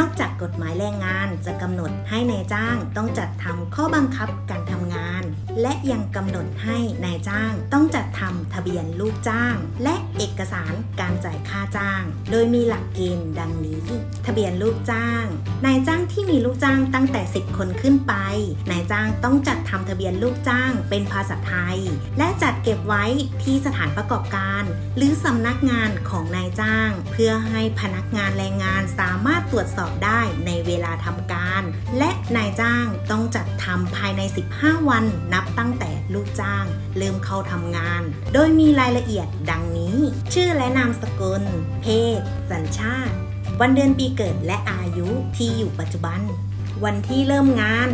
นอกจากกฎหมายแรงงานจะกำหนดให้นายจ้างต้องจัดทำข้อบังคับการทำงาน และยังกำหนดให้นายจ้างต้องจัดทำทะเบียนลูกจ้าง และเอกสารการจ่ายค่าจ้าง โดยมีหลักเกณฑ์ดังนี้ ทะเบียนลูกจ้าง นายจ้างที่มีลูกจ้างตั้งแต่ 10 คนขึ้นไป นายจ้างต้องจัดทำทะเบียนลูกจ้างเป็นภาษาไทย และจัดเก็บไว้ที่สถานประกอบการ หรือสำนักงานของนายจ้าง เพื่อให้พนักงานแรงงานสามารถตรวจสอบได้ในเวลาทำการ และนายจ้างต้องจัดทำภายใน 15 วันนับตั้งแต่ลูกจ้าง เริ่มเข้าทำงาน โดยมีรายละเอียดดังนี้ ชื่อและนามสกุล เพศ สัญชาติ วันเดือนปีเกิดและอายุที่อยู่ปัจจุบัน วันที่เริ่มงาน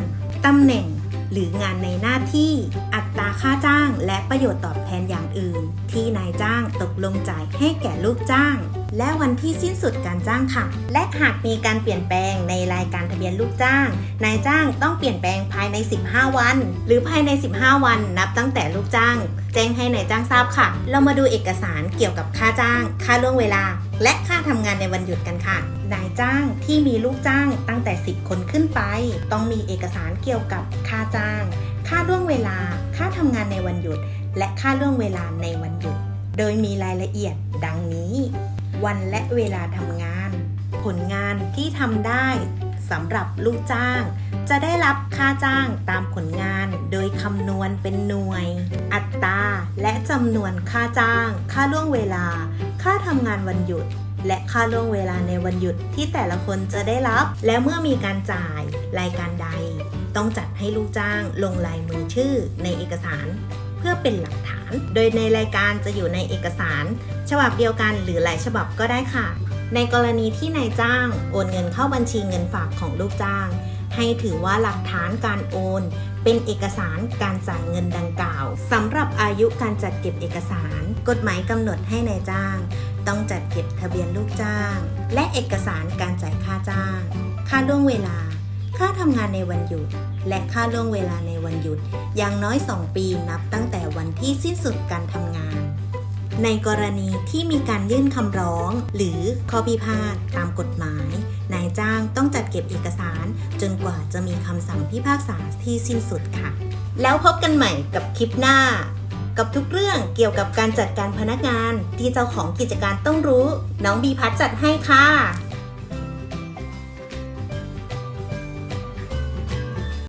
ตำแหน่งหรืองานในหน้าที่อัตราค่าจ้างและประโยชน์ตอบแทนอย่างอื่น ที่นายจ้างตกลงจ่ายให้แก่ลูกจ้างและวันที่สิ้นสุดการจ้างค่ะ และหากมีการเปลี่ยนแปลงในรายการทะเบียนลูกจ้าง นายจ้างต้องเปลี่ยนแปลงภายใน 15 วัน หรือภายใน 15 วัน นับตั้งแต่ลูกจ้าง แจ้งให้นายจ้างทราบค่ะ เรามาดูเอกสารเกี่ยวกับค่าจ้าง ค่าล่วงเวลา และค่าทำงานในวันหยุดกันค่ะนายจ้างที่มีลูกจ้างตั้งแต่ 10 คนขึ้นไป ต้องมีเอกสารเกี่ยวกับค่าจ้าง ค่าล่วงเวลา ค่าทำงานในวันหยุด และค่าล่วงเวลาในวันหยุด โดยมีรายละเอียดดังนี้ วันและเวลาทำงาน ผลงานที่ทำได้สำหรับลูกจ้าง จะได้รับค่าจ้างตามผลงาน โดยคำนวณเป็นหน่วย อัตราและจำนวนค่าจ้าง ค่าล่วงเวลา ค่าทำงานวันหยุด และค่าล่วงเวลาในวันหยุดที่แต่ละคนจะได้รับ และเมื่อมีการจ่ายรายการใด ต้องจัดให้ลูกจ้างลงลายมือชื่อในเอกสาร พื่อเป็นหลักฐาน โดยในรายการจะอยู่ในเอกสาร ฉบับเดียวกันหรือหลายฉบับก็ได้ค่ะ ในกรณีที่นายจ้างโอนเงินเข้าบัญชีเงินฝากของลูกจ้าง ให้ถือว่าหลักฐานการโอน เป็นเอกสารการจ่ายเงินดังกล่าวสำหรับอายุการจัดเก็บเอกสาร กฎหมายกำหนดให้นายจ้าง ต้องจัดเก็บทะเบียนลูกจ้าง และเอกสารการจ่ายค่าจ้าง ค่าล่วงเวลา ค่าทำงานในวันหยุด และค่าล่วงเวลาในวันหยุด อย่างน้อย 2 ปีนับตั้งแต่วันที่สิ้นสุดการทำงาน ในกรณีที่มีการยื่นคำร้อง หรือข้อพิพาทตามกฎหมาย นายจ้างต้องจัดเก็บเอกสาร จนกว่าจะมีคำสั่งพิพากษาที่สิ้นสุดค่ะ แล้วพบกันใหม่กับคลิปหน้า กับทุกเรื่องเกี่ยวกับการจัดการพนักงานที่เจ้าของกิจการต้องรู้ น้องบีพัดจัดให้ค่ะ